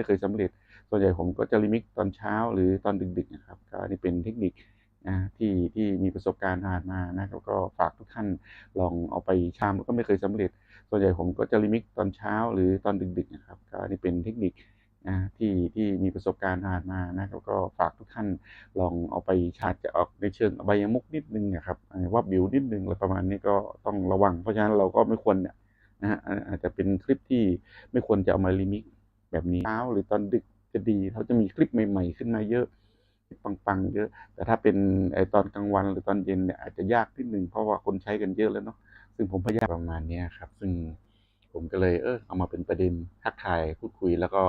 ไม่เคยสำเร็จ ส่วนใหญ่ผมก็จะลิมิกตอนเช้าหรือตอนดึกๆนะครับก็นี่เป็นเทคนิคนะที่ที่มีประสบการณ์ผ่านมานะครับก็ฝากทุกท่านลองเอาไปชามก็ไม่เคยสำเร็จ ส่วนใหญ่ผมก็จะลิมิกตอนเช้าหรือตอนดึกๆนะครับก็นี่เป็นเทคนิคนะที่ที่มีประสบการณ์ผ่านมานะครับก็ฝากทุกท่านลองเอาไปชาร์จจะออกในเชิงอบยมุกนิดนึงนะครับว่าบิวนิดนึงอะไรประมาณนี้ก็ต้องระวัง เพราะฉะนั้นเราก็ไม่ควรเนี่ยนะฮะอาจจะเป็นคลิปที่ไม่ควรจะเอามาลิมิก แบบนี้เช้าหรือตอนดึกจะดีเขาจะมีคลิปใหม่ ๆ ขึ้นมาเยอะปังๆเยอะ แต่ถ้าเป็นไอตอนกลางวันหรือตอนเย็นเนี่ยอาจจะยากนิดนึงเพราะว่าคนใช้กันเยอะแล้วเนาะซึ่งผมพยายามประมาณนี้ครับ ซึ่งผมก็เลยเออเอามาเป็นประเด็นทักทายพูดคุย แล้วก็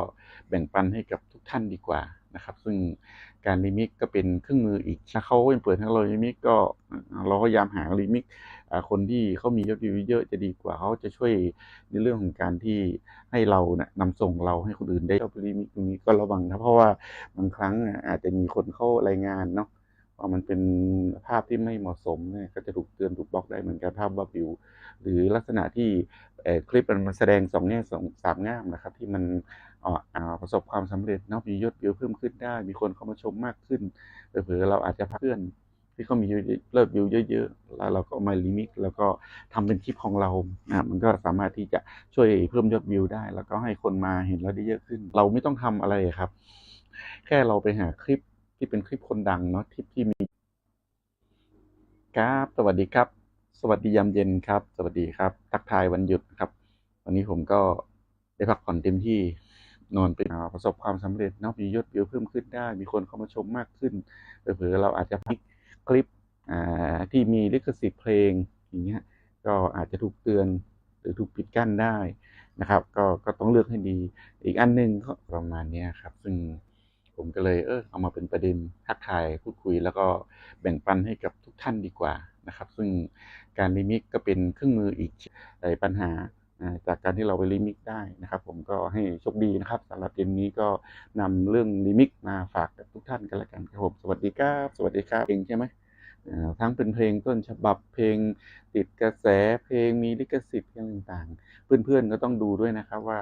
แบ่งปันให้กับทุกท่านดีกว่า นะครับ ซึ่งการลิมิกก็เป็นเครื่องมืออีกถ้าเขาเป็นเปิดให้เราลิมิกก็เราก็พยายามหาลิมิกคนที่เขามียอดวิวเยอะจะดีกว่าเขาจะช่วยในเรื่องของการที่ให้เราเนี่ยนำส่งเราให้คนอื่นได้ยอดลิมิกตรงนี้ก็ระวังนะเพราะว่าบางครั้งอาจจะมีคนเข้ารายงานเนาะว่ามันเป็นภาพที่ไม่เหมาะสมเนี่ยก็จะถูกเตือนถูกบล็อกได้เหมือนกันภาพบับบิว หรือลักษณะที่คลิปมันแสดงสองแง่สองสามแง่นะครับที่มัน ประสบความสำเร็จเนาะมียอดวิวเพิ่มขึ้นได้ มีคนเข้ามาชมมากขึ้นเผื่อเราอาจจะเพื่อนที่เขามีเลิศวิวเยอะๆแล้วเราก็มาลิมิตแล้วก็ทำเป็นคลิปของเรานะมันก็สามารถที่จะช่วยเพิ่มยอดวิวได้ แล้วก็ให้คนมาเห็นเราได้เยอะขึ้น เราไม่ต้องทำอะไรครับ แค่เราไปหาคลิปที่เป็นคลิปคนดังเนาะคลิปที่มีครับ สวัสดีครับ สวัสดียามเย็นครับ สวัสดีครับ ทักทายวันหยุดครับ วันนี้ผมก็ได้พักผ่อนเต็มที่ นอนเป็นประสบความสำเร็จเนาะมียอดวิวเพิ่มขึ้นได้ มีคนเข้ามาชมมากขึ้นเผื่อเราอาจจะพิกคลิปที่มีลิขสิทธิ์เพลงอย่างเงี้ยก็อาจจะถูกเตือนหรือถูกปิดกั้นได้นะครับ ก็ก็ต้องเลือกให้ดี อีกอันหนึ่งก็ประมาณนี้ครับ ซึ่งผมก็เลยเออเอามาเป็นประเด็นทักทายพูดคุย แล้วก็แบ่งปันให้กับทุกท่านดีกว่านะครับ ซึ่งการลิมิกก็เป็นเครื่องมืออีกในปัญหา จากการที่เราไปลิมิกได้นะครับผมก็ให้โชคดีนะครับสำหรับเย็นนี้ก็นำเรื่องลิมิกมาฝากกับทุกท่านกันละกันครับผมสวัสดีครับสวัสดีครับเองใช่ไหมทั้งเป็นเพลงต้นฉบับเพลงติดกระแสเพลงมีลิขสิทธิ์ต่างๆ เพื่อนๆก็ต้องดูด้วยนะครับว่า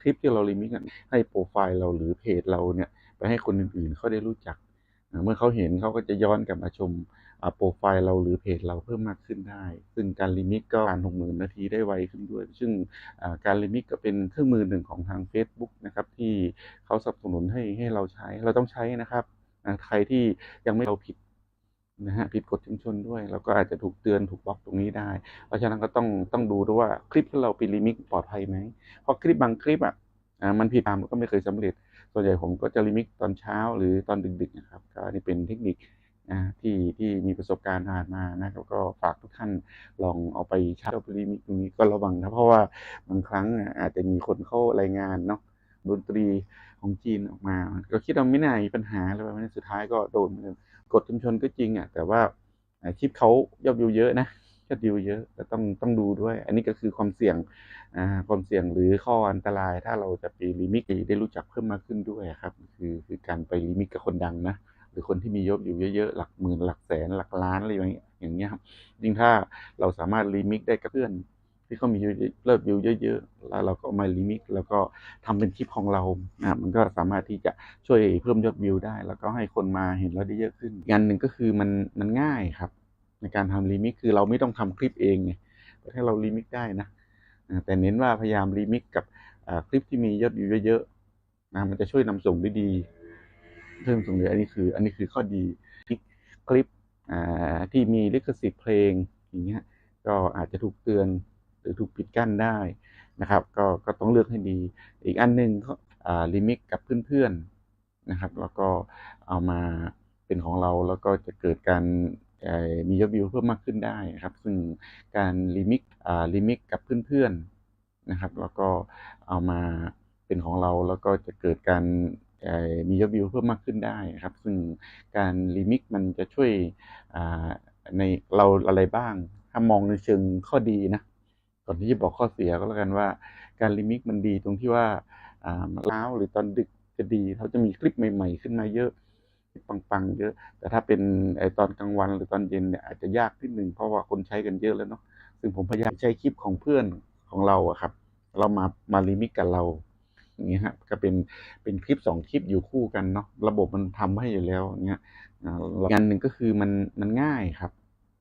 คลิปที่เราลิมิกให้โปรไฟล์เราหรือเพจเราเนี่ยไปให้คนอื่นๆเขาได้รู้จัก เมื่อเขาเห็นเขาก็จะย้อนกลับมาชมโปรไฟล์เราหรือเพจเราเพิ่มมากขึ้นได้ ซึ่งการลิมิตก็การหกหมื่นนาทีได้ไวขึ้นด้วย ซึ่งการลิมิตก็เป็นเครื่องมือหนึ่งของทาง Facebook นะครับที่เขาสนับสนุนให้ให้เราใช้ เราต้องใช้นะครับ ใครที่ยังไม่เราผิดนะฮะผิดกฎชุมชนด้วยเราก็อาจจะถูกเตือนถูกบล็อกตรงนี้ได้ เพราะฉะนั้นก็ต้องต้องดูด้วยว่าคลิปที่เราไปลิมิตปลอดภัยไหมเพราะคลิปบางคลิปอะมันผิดตามก็ไม่เคยสำเร็จ ส่วนใหญ่ผมก็จะลิมิตตอนเช้าหรือตอนดึกๆนะครับก็นี่เป็นเทคนิคนะที่ที่มีประสบการณ์ผ่านมานะครับก็ฝากทุกท่านลองเอาไปใช้เอาไปลิมิตตรงนี้ก็ระวังนะเพราะว่าบางครั้งอาจจะมีคนเข้ารายงานเนาะดนตรีของจีนออกมา ก็คิดว่าไม่น่ามีปัญหาเลยวันนี้สุดท้ายก็โดนกดชุมชนก็จริงอะแต่ว่าคลิปเขายอดวิวเยอะนะ ยอดวิวเยอะแต่ต้องต้องดูด้วย อันนี้ก็คือความเสี่ยงอ่าความเสี่ยงหรือข้ออันตราย ถ้าเราจะไปลิมิตได้รู้จักเพิ่มมากขึ้นด้วยครับ คือคือการไปลิมิตกับคนดังนะหรือคนที่มียอดอยู่เยอะๆ หลักหมื่นหลักแสนหลักล้านอะไรอย่างเงี้ยอย่างเงี้ยครับยิ่งถ้าเราสามารถลิมิตได้กับเพื่อนที่เขามีเลิศวิวเยอะๆ แล้วเราก็มาลิมิตแล้วก็ทำเป็นคลิปของเรานะมันก็สามารถที่จะช่วยเพิ่มยอดวิวได้ แล้วก็ให้คนมาเห็นเราได้เยอะขึ้นอีกอันหนึ่งก็คือมันมันง่ายครับ ในการทำลิมิตคือเราไม่ต้องทำคลิปเองไงให้เราลิมิตได้นะแต่เน้นว่าพยายามลิมิตกับคลิปที่มียอดวิวเยอะๆนะมันจะช่วยนำส่งได้ดีเพิ่มส่งเลยอันนี้คือ อันนี้คือข้อดีคลิปที่มีลิขสิทธิ์เพลงอย่างเงี้ยก็อาจจะถูกเตือนหรือถูกปิดกั้นได้นะครับ ก็ก็ต้องเลือกให้ดี อีกอันหนึ่งก็ลิมิตกับเพื่อนๆนะครับ แล้วก็เอามาเป็นของเราแล้วก็จะเกิดการ มียอดวิวเพิ่มมากขึ้นได้ครับ ซึ่งการลิมิตลิมิตกับเพื่อนๆนะครับ แล้วก็เอามาเป็นของเราแล้วก็จะเกิดการมียอดวิวเพิ่มมากขึ้นได้ครับ ซึ่งการลิมิตมันจะช่วยในเราอะไรบ้าง ถ้ามองในเชิงข้อดีนะก่อนที่จะบอกข้อเสียก็แล้วกันว่า การลิมิตมันดีตรงที่ว่าเช้าหรือตอนดึกจะดีเขาจะมีคลิปใหม่ ๆ ขึ้นมาเยอะ ปังๆเยอะ แต่ถ้าเป็นไอตอนกลางวันหรือตอนเย็นเนี่ยอาจจะยากนิดนึงเพราะว่าคนใช้กันเยอะแล้วเนาะซึ่งผมพยายามใช้คลิปของเพื่อนของเราอะครับ เรามามาลิมิตกับเราอย่างเงี้ยฮะก็เป็นเป็นคลิปสองคลิปอยู่คู่กันเนาะระบบมันทำให้อยู่แล้วอย่างเงี้ยงานหนึ่งก็คือมันมันง่ายครับ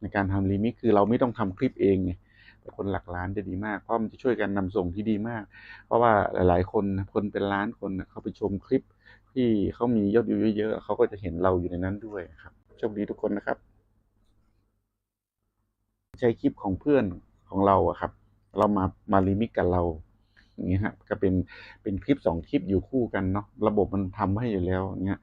ในการทำรีมิกคือเราไม่ต้องทำคลิปเองไงคนหลักล้านจะดีมาก เพราะมันจะช่วยกันนำส่งที่ดีมาก เพราะว่าหลาย ๆ คนคนเป็นล้านคนเขาไปชมคลิป ที่เขามียอดวิวเยอะๆเขาก็จะเห็นเราอยู่ในนั้นด้วยครับโชคดีทุกคนนะครับ ใช้คลิปของเพื่อนของเราอะครับ เรามามารีมิกกับเราอย่างเงี้ยฮะก็เป็นเป็นคลิปสองคลิปอยู่คู่กันเนาะระบบมันทำให้อยู่แล้วอย่างเงี้ย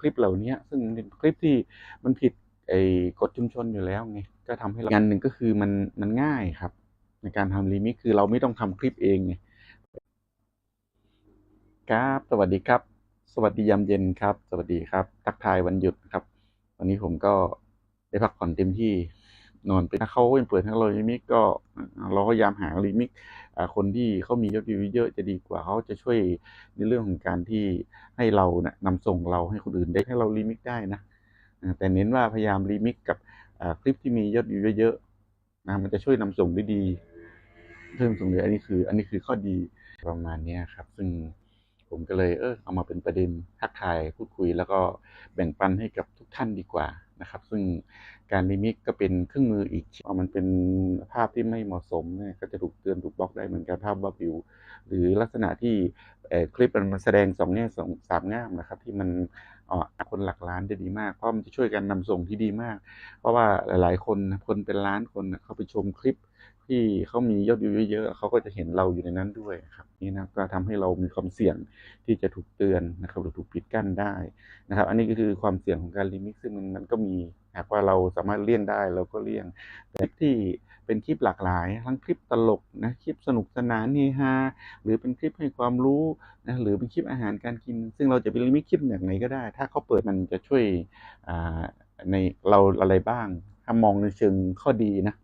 คลิปเหล่านี้ซึ่งเป็นคลิปที่มันผิดไอ้กฎชุมชนอยู่แล้วไงก็ทำให้เงานหนึ่งก็คือมันมันง่ายครับ ในการทำรีมิกคือเราไม่ต้องทำคลิปเองไงครับ สวัสดีครับ สวัสดียามเย็นครับ สวัสดีครับ ทักทายวันหยุดครับ วันนี้ผมก็ได้พักผ่อนเต็มที่นอนไปถ้าเขาเป็นเปิดให้เราลิมิกก็เราก็พยายามหาลิมิกคนที่เขามียอดวิวเยอะจะดีกว่าเขาจะช่วยในเรื่องของการที่ให้เราเนี่ยนำส่งเราให้คนอื่นได้ให้เราลิมิกได้นะแต่เน้นว่าพยายามลิมิกกับคลิปที่มียอดวิวเยอะๆนะมันจะช่วยนำส่งได้ดีเพิ่มส่งเลยอันนี้คือ อันนี้คือข้อดีประมาณนี้ครับ ซึ่ง ผมก็เลยเออเอามาเป็นประเด็นทักทายพูดคุย แล้วก็แบ่งปันให้กับทุกท่านดีกว่านะครับ ซึ่งการลิมิกก็เป็นเครื่องมืออีกเอามันเป็นภาพที่ไม่เหมาะสมเนี่ยก็จะถูกเตือนถูกบล็อกได้เหมือนกันภาพว่าวิว หรือลักษณะที่คลิปมันแสดงสองแง่สองสามง่ามนะครับ ที่มันอ่อคนหลักล้านจะดีมากเพราะมันจะช่วยกันนำส่งที่ดีมาก เพราะว่าหลาย ๆ คนคนเป็นล้านคนเขาไปชมคลิป ที่เขามียอดวิวเยอะๆเขาก็จะเห็นเราอยู่ในนั้นด้วยครับนี่นะก็ทำให้เรามีความเสี่ยงที่จะถูกเตือนนะครับหรือถูกปิดกั้นได้นะครับ อันนี้ก็คือความเสี่ยงของการลิมิกซึ่งมันมันก็มีหากว่าเราสามารถเลี่ยงได้เราก็เลี่ยงแต่ที่เป็นคลิปหลากหลาย ทั้งคลิปตลกนะคลิปสนุกสนานเฮฮาหรือเป็นคลิปให้ความรู้นะหรือเป็นคลิปอาหารการกิน ซึ่งเราจะไปลิมิตคลิปอย่างไหนก็ได้ ถ้าเขาเปิดมันจะช่วยอ่าในเราอะไรบ้างถ้ามองในเชิงข้อดีนะ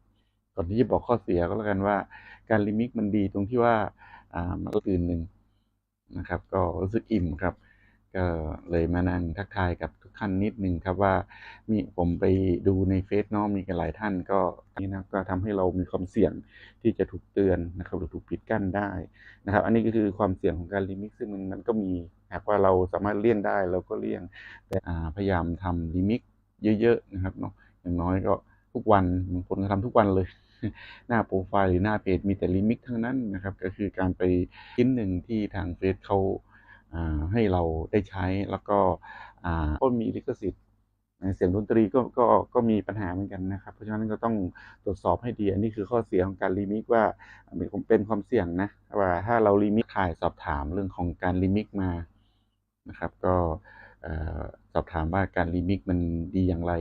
ก่อนที่จะบอกข้อเสียก็แล้วกันว่า การลิมิกมันดีตรงที่ว่าอ่ามันก็ตื่นหนึ่งนะครับ ก็รู้สึกอิ่มครับ ก็เลยมานั่งทักทายกับทุกท่านนิดนึงครับว่ามีผมไปดูในเฟซเนาะมีกันหลายท่านก็นี่นะก็ทำให้เรามีความเสี่ยงที่จะถูกเตือนนะครับหรือถูกปิดกั้นได้นะครับ อันนี้ก็คือความเสี่ยงของการลิมิกซึ่งมันมันก็มีหากว่าเราสามารถเลี่ยงได้เราก็เลี่ยง แต่พยายามทำลิมิกเยอะๆนะครับเนาะอย่างน้อยก็ทุกวันบางคนก็ทำทุกวันเลย หน้าโปรไฟล์หรือหน้าเพจมีแต่ลิมิกทั้งนั้นนะครับ ก็คือการไปชิ้นหนึ่งที่ทางเฟซเขาให้เราได้ใช้แล้วก็ก็มีลิขสิทธิ์เสียงดนตรีก็ก็ก็มีปัญหาเหมือนกันนะครับ เพราะฉะนั้นก็ต้องตรวจสอบให้ดี อันนี้คือข้อเสียของการลิมิกว่าเป็นความเสี่ยงนะว่าถ้าเราลิมิกถ่ายสอบถามเรื่องของการลิมิกมานะครับ ก็สอบถามว่าการลิมิกมันดีอย่างไร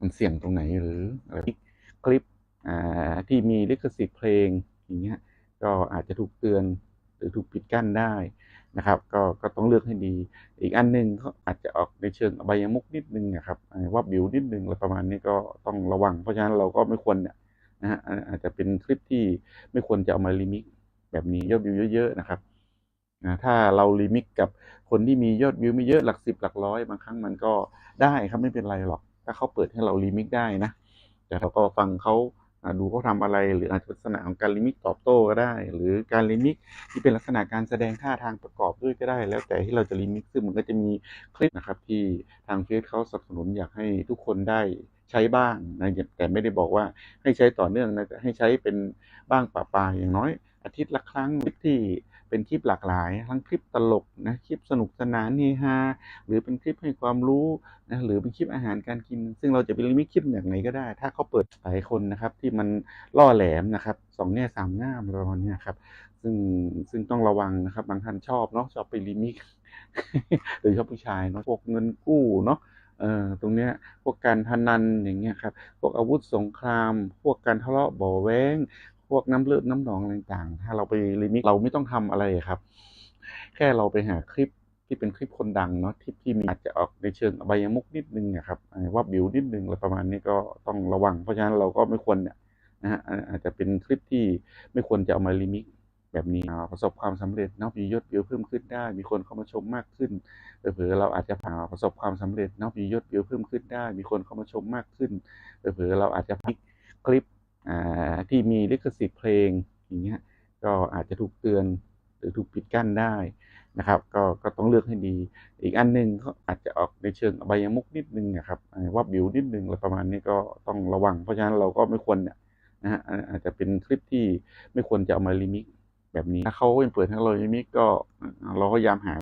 มันเสี่ยงตรงไหนหรืออะไร คลิปที่มีลิขสิทธิ์เพลงอย่างเงี้ยก็อาจจะถูกเตือนหรือถูกปิดกั้นได้นะครับ ก็ก็ต้องเลือกให้ดี อีกอันหนึ่งก็อาจจะออกในเชิงอบายมุกนิดนึงนะครับว่าบิวนิดนึงอะไรประมาณนี้ก็ต้องระวัง เพราะฉะนั้นเราก็ไม่ควรเนี่ยนะฮะอาจจะเป็นคลิปที่ไม่ควรจะเอามาลิมิกแบบนี้ยอดวิวเยอะๆนะครับนะถ้าเราลิมิกกับคนที่มียอดวิวไม่เยอะหลักสิบหลักร้อยบางครั้งมันก็ได้ครับไม่เป็นไรหรอก ถ้าเขาเปิดให้เราลิมิกได้นะ แต่เราก็ฟังเขาดูเขาทำอะไร หรืออาจจะลักษณะของการลิมิกตอบโต้ก็ได้ หรือการลิมิกที่เป็นลักษณะการแสดงท่าทางประกอบด้วยก็ได้ แล้วแต่ที่เราจะลิมิกซึ่งมันก็จะมีคลิปนะครับที่ทางเฟซเขาสนับสนุนอยากให้ทุกคนได้ใช้บ้างนะแต่ไม่ได้บอกว่าให้ใช้ต่อเนื่องนะแต่ให้ใช้เป็นบ้างปะปายอย่างน้อย อาทิตย์ละครั้งที่ เป็นคลิปหลากหลาย ทั้งคลิปตลกนะคลิปสนุกสนานเฮฮาหรือเป็นคลิปให้ความรู้นะหรือเป็นคลิปอาหารการกิน ซึ่งเราจะไปลิมิตคลิปอย่างไหนก็ได้ ถ้าเขาเปิดหลายคนนะครับที่มันล่อแหลมนะครับสองแง่สามง่ามอะไรประมาณเนี้ยครับซึ่งซึ่งต้องระวังนะครับ บางท่านชอบเนาะชอบไปลิมิตโดยเฉพาะผู้ชายเนาะพวกเงินกู้เนาะเอ่อตรงเนี้ยพวกการพนันอย่างเงี้ยครับพวกอาวุธสงคราม พวกการทะเลาะเบาะแว้ง วกน้ำเลือดน้ำหนองอะไรต่างๆถ้าเราไปลิมิตเราไม่ต้องทำอะไรครับ แค่เราไปหาคลิปที่เป็นคลิปคนดังเนาะคลิปที่มีอาจจะออกในเชิงอบยมุกนิดนึงนะครับอ่าว่าบิวนิดนึงอะไรประมาณนี้ก็ต้องระวัง เพราะฉะนั้นเราก็ไม่ควรเนี่ยนะฮะอาจจะเป็นคลิปที่ไม่ควรจะเอามาลิมิตแบบนี้ประสบความสำเร็จเนาะมียอดวิวเพิ่มขึ้นได้ มีคนเข้ามาชมมากขึ้นเผลอเราอาจจะอ่าประสบความสำเร็จเนาะมียอดวิวเพิ่มขึ้นได้ มีคนเข้ามาชมมากขึ้นเผลอเราอาจจะพลิกคลิป ที่มีลิขสิทธิ์เพลงอย่างเงี้ยก็อาจจะถูกเตือนหรือถูกปิดกั้นได้นะครับ ก็ก็ต้องเลือกให้ดี อีกอันหนึ่งก็อาจจะออกในเชิงอบายมุกนิดนึงนะครับอ่าว่าบิวนิดนึงอะไรประมาณนี้ก็ต้องระวัง เพราะฉะนั้นเราก็ไม่ควรเนี่ยนะฮะอาจจะเป็นคลิปที่ไม่ควรจะเอามาลิมิกแบบนี้ถ้าเขาเปิดให้เราลิมิกก็เราก็พยายามหา